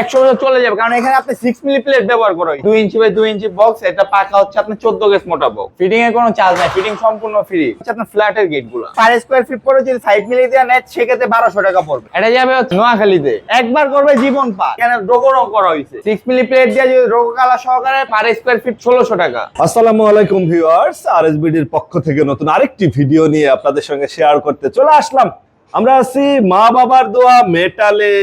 একশো চলে যাবে, কারণ এখানে আপনি সিক্স মিলি প্লেট ব্যবহার দুই ইঞ্চি বাই দুই ইঞ্চি বক্স এটা পাকা হচ্ছে আপনার চোদ্দ মোটা বক্স ফিটিং এর কোনো চার্জ নাই ফিটিং সম্পূর্ণ ফ্রি আপনার ফ্ল্যাটের গেটগুলো। পার স্কোয়ার ফিট পরে যদি মিলি নেয়, সেক্ষেত্রে বারোশো টাকা পড়বে। এটা যাবে নোয়াখালীতে। একবার করবে জীবন পা এখানে রোগো রং করা হয়েছে। সিক্স মিলি প্লেট দিয়ে যদি কালার সহকারে পার স্কোয়ার ফিট ষোলোশো টাকা। আসসালামু আলাইকুম ভিউয়ার্স আরএসবিডির পক্ষ থেকে নতুন আরেকটি ভিডিও নিয়ে আপনাদের সঙ্গে শেয়ার করতে চলে আসলাম। আমরা আছি মা বাবার দোয়া মেটালে।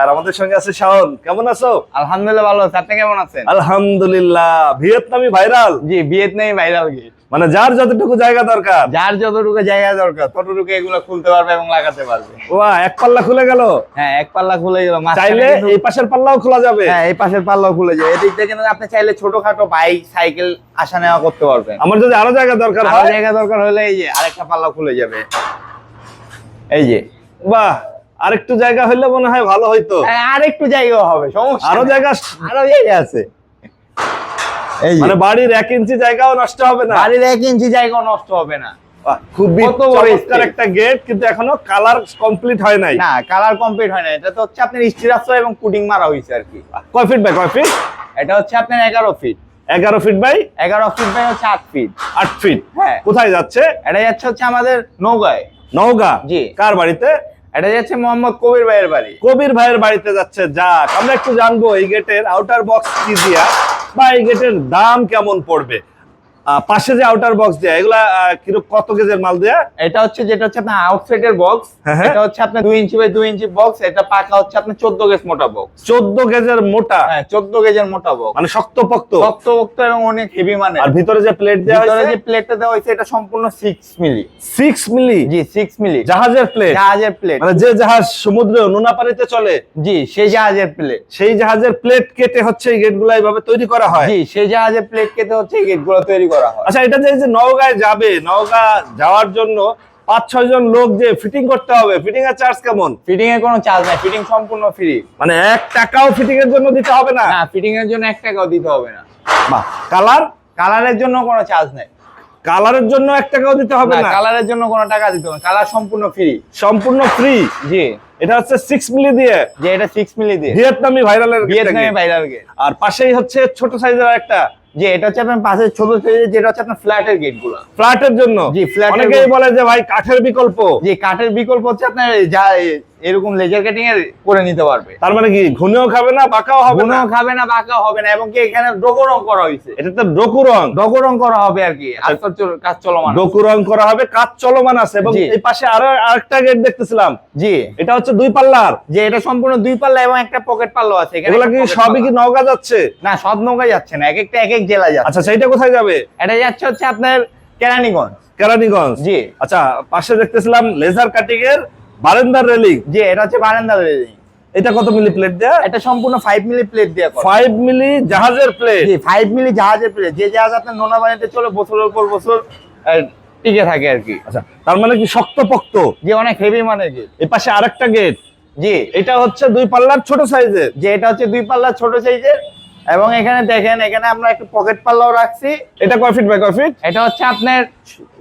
আর আমাদের সঙ্গে আছে শাওন। কেমন আছো? আলহামদুলিল্লাহ ভালো আছে। আপনি কেমন আছেন? আলহামদুলিল্লাহ। ভিয়েতনামি ভাইরাল। জি ভিয়েতনামি ভাইরাল গেট মানে যার যতটুকু জায়গা দরকার। যার যতটুকু জায়গা দরকার ততটুকু এগুলো খুলতে পারবে এবং লাগাতে পারবে। ওয়া এক পাল্লা খুলে গেল? হ্যাঁ এক পাল্লা খুলে গেল। চাইলে এই পাশের পাল্লাও খোলা যাবে। হ্যাঁ এই পাশের পাল্লাও খুলে যায়। এদিক থেকে আপনি চাইলে ছোটখাটো বাইক সাইকেল আসা নেওয়া করতে পারবেন। আমার যদি আরও জায়গা দরকার আরও হয়? জায়গা দরকার হলে এই যে আরেকটা পাল্লা খুলে যাবে। এই যে। বাহ! আরেকটু জায়গা হইলে মনে হয় ভালো হইতো। আর একটু জায়গা হবে সমস্যা আরও জায়গা আরও জায়গা আছে। এই মানে বাড়ির এক ইঞ্চি জায়গাও নষ্ট হবে না। বাড়ির এক ইঞ্চি জায়গাও নষ্ট হবে না। খুবই চমৎকার একটা গেট কিন্তু এখনও কালার কমপ্লিট হয় নাই। না কালার কমপ্লিট হয় না এটা তো হচ্ছে আপনার স্টিরাসো এবং পুডিং মারা হয়েছে আর কি। কয় ফিট বাই কয় ফিট এটা হচ্ছে আপনার এগারো ফিট এগারো ফিট বাই এগারো ফিট বাই হচ্ছে আট ফিট আট ফিট হ্যাঁ। কোথায় যাচ্ছে? এটা যাচ্ছে হচ্ছে আমাদের নৌগায় নওগাঁ? জি। কার বাড়িতে? এটা যাচ্ছে মোহাম্মদ কবির ভাইয়ের বাড়ি। কবির ভাইয়ের বাড়িতে যাচ্ছে যা আমরা একটু জানব এই গেটের আউটার বক্স কি দিয়া, বা এই গেটের দাম কেমন পড়বে। পাশে যে আউটার বক্স দেয়া এগুলা কীরকম কত মাল দেয়া? এটা হচ্ছে যেটা হচ্ছে আপনার আউটসাইডের বক্স হ্যাঁ, হ্যাঁ। এটা হচ্ছে আপনার দুই ইঞ্চি বাই দুই ইঞ্চি বক্স এটা পাকা হচ্ছে আপনার চোদ্দ গেজ মোটা বক্স চোদ্দ গেজের মোটা? হ্যাঁ চোদ্দ গেজের মোটা বক্স মানে শক্ত পক্ত শক্ত বক্ত এবং অনেক হেভি মানে আর ভিতরে যে প্লেট দেওয়া ভিতরে যে প্লেটটা দেওয়া হয়েছে এটা সম্পূর্ণ six milli six milli G six milli জাহাজের প্লেট জাহাজের প্লেট মানে যে জাহাজ সমুদ্রে নোনা পানিতে চলে জি সেই জাহাজের প্লেট সেই জাহাজের প্লেট কেটে হচ্ছে এই গেটগুলো এইভাবে তৈরি করা হয়? জি সেই জাহাজের প্লেট কেটে হচ্ছে এই গেটগুলো তৈরি করা হয়। আচ্ছা এটা যে নওগাঁয় যাবে নওগাঁ যাওয়ার জন্য পাঁচ ছয় জন লোক যে ফিটিং করতে হবে ফিটিং এর চার্জ কেমন? ফিটিং এর কোনো চার্জ নাই ফিটিং সম্পূর্ণ ফ্রি মানে এক টাকাও ফিটিং এর জন্য দিতে হবে না? না ফিটিং এর জন্য এক টাকাও দিতে হবে না। বাহ কালার কালারের জন্য কোনো চার্জ নেই। কালারের জন্য এক টাকাও দিতে হবে না কালারের জন্য কোনো টাকা দিতে হবে কালার সম্পূর্ণ ফ্রি সম্পূর্ণ ফ্রি জি। এটা হচ্ছে সিক্স মিলি দিয়ে। যে এটা সিক্স মিলি দিয়ে। ভিয়েতনামি ভাইরালের ভিয়েতনামে ভাইরাল আর পাশেই হচ্ছে ছোট সাইজের একটা যে এটা হচ্ছে আপনার পাশে ছোট যেটা হচ্ছে আপনার ফ্ল্যাটের গেটগুলো। ফ্ল্যাটের জন্য? জি, ফ্ল্যাট অনেকেই বলে যে ভাই কাঠের বিকল্প? যে কাঠের বিকল্প হচ্ছে আপনার যা এরকম লেজার কাটিং এর করে নিতে পারবে। তার মানে কি ঘুনেও খাবে না বাঁকাও হবে না? গুণও খাবে না বাঁকাও হবে না এবং কি এখানে ডোকো রং করা হয়েছে। এটা তো ডোকু রং ডোকো রং করা হবে আর কি চল- কাজ চলমান ডোকু রং করা হবে কাজ চলমান আছে এবং এই পাশে আরও আরেকটা গেট দেখতেছিলাম। জি। এটা হচ্ছে দুই পাল্লার। যে এটা সম্পূর্ণ দুই পাল্লা এবং একটা পকেট পাল্লা আছে এখানে এগুলা কি সবই কি। নওগাঁ যাচ্ছে? না সব নৌকা যাচ্ছে না এক একটা এক এক জেলা যাচ্ছে। আচ্ছা সেইটা কোথায় যাবে? এটা যাচ্ছে হচ্ছে আপনার কেরানীগঞ্জ। কেরানীগঞ্জ। জি। আচ্ছা পাশে দেখতেছিলাম লেজার কাটিং এর বারেন্দার রেলিং জি এটা হচ্ছে বারান্দা রেলিং এটা কত মিলি প্লেট দেয়া? এটা সম্পূর্ণ ফাইভ মিলি প্লেট দিয়ে ফাইভ মিলি জাহাজের প্লেট জি ফাইভ মিলি জাহাজের প্লেট যে জাহাজ আপনার নোনা পানিতে চলে বছরের পর বছর টিকে থাকে আর কি। আচ্ছা তার মানে কি শক্তপোক্ত? যে অনেক হেভি মানে গেট এই পাশে আরেকটা গেট জি। এটা হচ্ছে দুই পাল্লার ছোট সাইজের যে এটা হচ্ছে দুই পাল্লার ছোট সাইজের এবং এখানে দেখেন এখানে আমরা একটা পকেট পাল্লাও রাখছি। এটা কয় ফিট বাই কয় ফিট এটা হচ্ছে আপনার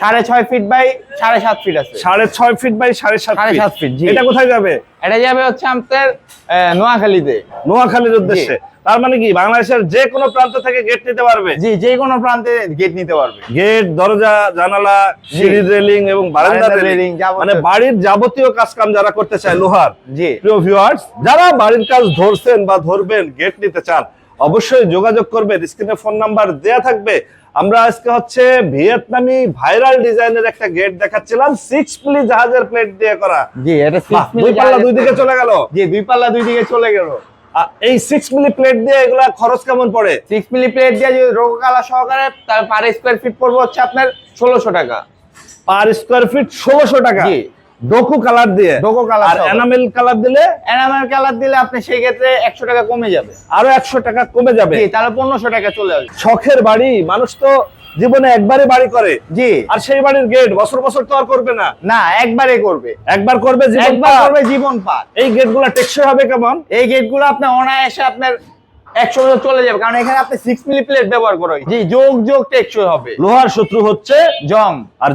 সাড়ে ছয় ফিট বাই সাড়ে সাত ফিট আছে। সাড়ে ছয় ফিট বাই সাড়ে সাত সাড়ে সাত ফিট। এটা কোথায় যাবে? এটা যাবে হচ্ছে আহ, নোয়াখালীতে। নোয়াখালীর উদ্দেশ্যে। তার মানে কি বাংলাদেশের যে কোনো প্রান্ত থেকে গেট নিতে পারবে? জি যে কোনো প্রান্তে গেট নিতে পারবে। গেট দরজা জানালা সিঁড়ি রেলিং এবং বারান্দা রেলিং মানে বাড়ির যাবতীয় কাজ কাম যারা করতে চায় লোহার। জি। প্রিয় ভিউয়ার্স যারা বাড়ির কাজ ধরছেন বা ধরবেন গেট নিতে চান অবশ্যই যোগাযোগ করবেন স্ক্রিনে ফোন নাম্বার দেয়া থাকবে। আমরা আজকে হচ্ছে ভিয়েতনামি ভাইরাল ডিজাইনের একটা গেট দেখাচ্ছিলাম সিক্স প্লি জাহাজের প্লেট দিয়ে করা। জি এটা দুই পাল্লা দুই দিকে চলে গেল। জি দুই পাল্লা দুই দিকে চলে গেল। এই সিক্স মিলি প্লেট দিয়ে এগুলা খরচ কেমন পড়ে? সিক্স মিলি প্লেট দিয়ে যদি রোগো কালা সহকারে তার পার স্কোয়ার ফিট পড়বে হচ্ছে আপনার ষোলোশো টাকা। পার স্কোয়ার ফিট ষোলোশো টাকা। ডোকু কালার দিয়ে। ডোকো colour আর এনামেল কালার দিলে? এনামেল কালার দিলে আপনি সেই ক্ষেত্রে একশো টাকা কমে যাবে। আরও একশো টাকা কমে যাবে। জি তাহলে পনেরোশো টাকা চলে আসবে। শখের বাড়ি মানুষ তো জীবনে একবারই বাড়ি করে। জি। আর সেই বাড়ির গেট বছর বছর তো আর করবে না। না একবারে করবে। একবার করবে জীবন একবার করবে জীবন পার। এই গেটগুলা টেকসই হবে কেমন? এই গেটগুলো আপনার অনায়াসে আপনার একশো বছর চলে যাবে কারণ এখানে আপনি সিক্স মিলি প্লেট ব্যবহার করা হয়েছে। জি যোগ যোগ টেকসই হবে। লোহার শত্রু হচ্ছে জং। আর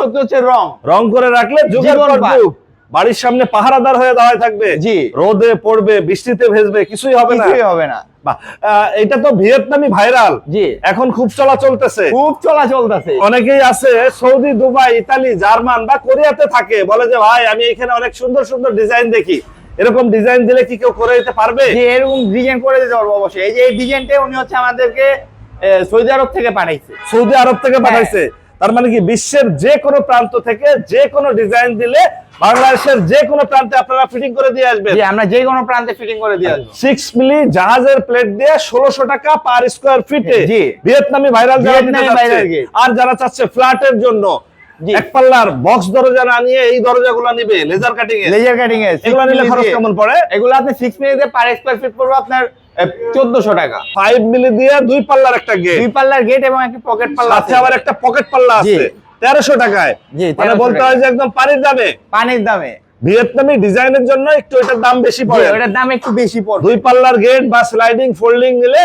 শত্রু হচ্ছে রং। রং করে রাখলে বাড়ির সামনে পাহারাদার হয়ে দাঁড়ায় থাকবে। জি। রোদে পড়বে বৃষ্টিতে ভেজবে কিছুই হবে না। কিছুই হবে না। আহ, এটা তো ভিয়েতনামি ভাইরাল। জি। এখন খুব চলা চলতেছে খুব চলা চলতেছে অনেকেই আছে সৌদি দুবাই ইতালি জার্মান বা কোরিয়াতে থাকে। বলে যে ভাই আমি এখানে অনেক সুন্দর সুন্দর ডিজাইন দেখি। এরকম ডিজাইন দিলে কি কেউ করে দিতে পারবে এরকম ডিজাইন করে দিতে পারব অবশ্যই এই যে এই ডিজাইনটা উনি হচ্ছে আমাদেরকে সৌদি আরব থেকে পাঠাইছে সৌদি আরব থেকে হ্যাঁ। পাঠাইছে তার মানে কি বিশ্বের যে কোনো প্রান্ত থেকে যে কোনো ডিজাইন দিলে বাংলাদেশের যে কোনো প্রান্তে আপনারা ফিটিং করে দিয়ে আসবেন আমরা যে কোনো প্রান্তে ফিটিং করে দিয়ে আসব সিক্স মিলি জাহাজের প্লেট দিয়ে ষোলোশো টাকা পার স্কোয়ার ফিটে। ভিয়েতনামি ভাইরাল। আর যারা চাচ্ছে ফ্ল্যাটের জন্য। এক পাল্লার বক্স দরজা না নিয়ে এই দরজাগুলো নিবে লেজার কাটিং এ। লেজার কাটিং এ এগুলো নিলে খরচ কেমন পড়ে? এগুলো আপনি সিক্স মিনিটে পার স্কোয়ার ফিট পড়বে আপনার চোদ্দশো টাকা। ফাইভ মিলি দিয়ে দুই পাল্লার একটা গেট দুই পাল্লার গেট এবং একটা পকেট পাল্লা আছে। আবার একটা পকেট পাল্লা আছে। তেরোশো টাকায়। জি, মানে বলতে হয় যে একদম পানির দামে। পানির দামে। ভিয়েতনামি ডিজাইনের জন্য একটু এটার দাম বেশি পড়ে। ওটার দাম একটু বেশি পড়বে। দুই পাল্লার গেট বা স্লাইডিং ফোল্ডিং নিলে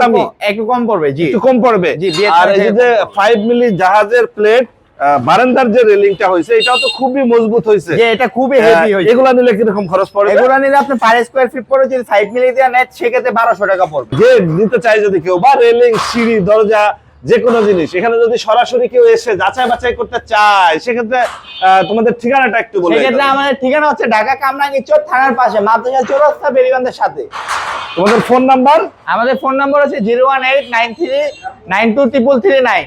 কম- একটু কম পড়বে জি। একটু কম পড়বে। জি, আর এই যে ফাইভ মিলি জাহাজের প্লেট বারান্দার যে রেলিংটা হয়েছে এটাও তো খুবই মজবুত হয়েছে। যে এটা খুবই হেভি হয়েছে। এগুলা নিলে কীরকম খরচ পড়বে? এগুলো নিলে আপনি পার স্কোয়ার ফিট পড়বে যদি সাইড মিলিয়ে দেওয়া নেট সেক্ষেত্রে বারোশো টাকা পড়বে। গেট নিতে চাই যদি কেউ বা রেলিং সিঁড়ি দরজা যে কোনো জিনিস এখানে যদি সরাসরি কেউ এসে যাচাই বাছাই করতে চায় সেক্ষেত্রে তোমাদের ঠিকানাটা একটু বলে সেক্ষেত্রে আমাদের ঠিকানা হচ্ছে ঢাকা কামরাঙ্গি চোর থানার পাশে মাদ্রাসা চৌরাস্তা বেরিবান্ধের সাথে। তোমাদের ফোন নাম্বার আমাদের ফোন নাম্বার হচ্ছে zero one eight nine three nine two triple three nine